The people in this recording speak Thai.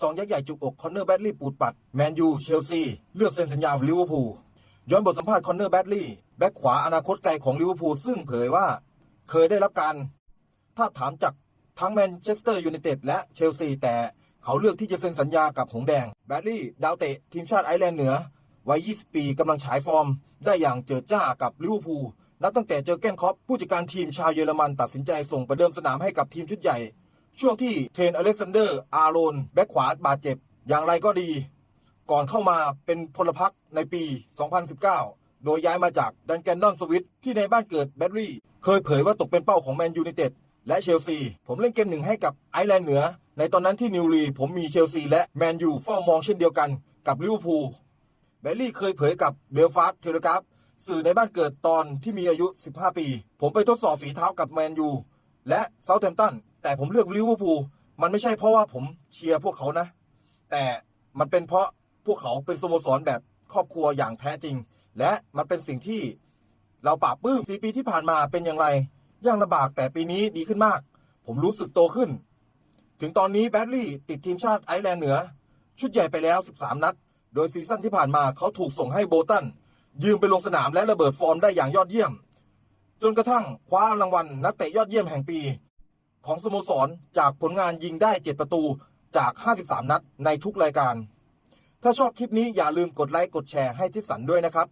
สองยักษ์ใหญ่จุกอกคอนเนอร์แบดลีย์ปูดปัด แมนยูเชลซี เลือกเซ็นสัญญาลิเวอร์พูลย้อนบทสัมภาษณ์คอนเนอร์แบดลีย์แบ็คขวาอนาคตไกลของลิเวอร์พูลซึ่งเผยว่า เคยได้รับการถ้าถามจากทั้งแมนเชสเตอร์ยูไนเต็ดและเชลซีแต่เขาเลือกที่จะเซ็นสัญญากับหงแดง แบดลีย์ดาวเตะทีมชาติไอร์แลนด์เหนือวัย 20 ปีกำลังฉายฟอร์ม ได้อย่างเจิดจ้ากับลิเวอร์พูลนับตั้งแต่เจอแกนคอปผู้จัดการทีมชาวเยอรมันตัดสินใจส่งประเดิมสนามให้กับทีมชุดใหญ่ ช่วงที่เทรนอเล็กซานเดอร์ อาร์โรน แบ็คขวาบาดเจ็บ อย่างไรก็ดี ก่อนเข้ามาเป็นพลพรรคในปี 2019 โดยย้ายมาจากดันแกนดอนสวิตที่ในบ้านเกิดแบดรี่ เคยเผยว่าตกเป็นเป้าของแมนยูไนเต็ดและเชลซี ผมเล่นเกมหนึ่งให้กับไอร์แลนด์เหนือ ในตอนนั้นที่นิวรีผมมีเชลซีและแมนยูเฝ้ามองเช่นเดียวกันกับลิเวอร์พูลแบลลี่เคยเผยกับเบลฟาสต์เทเลกราฟสื่อในบ้านเกิดตอนที่มีอายุ 15 ปี ผมไปทดสอบฝีเท้ากับแมนยูและเซาท์แฮมป์ตัน แต่ผมเลือกลิเวอร์พูลมันไม่ใช่เพราะว่าผมเชียร์พวกเขานะ แต่มันเป็นเพราะพวกเขาเป็นสโมสรแบบครอบครัวอย่างแท้จริง และมันเป็นสิ่งที่เราปราบปื้ม4ปีที่ผ่านมาเป็นอย่างไรยากลำบากแต่ปีนี้ดีขึ้นมาก ผมรู้สึกโตขึ้น ถึงตอนนี้แบดลี่ติดทีมชาติไอร์แลนด์เหนือ ชุดใหญ่ไปแล้ว 13 นัด โดยซีซั่นที่ผ่านมาเขาถูกส่งให้โบตัน ยืมไปลงสนามและระเบิดฟอร์มได้อย่างยอดเยี่ยม จนกระทั่งคว้ารางวัลนักเตะยอดเยี่ยมแห่งปี ของสโมสรจากผลงานยิงได้ 7 ประตูจาก 53 นัดในทุกรายการ ถ้าชอบคลิปนี้อย่าลืมกดไลค์กดแชร์ให้ทิสันด้วยนะครับ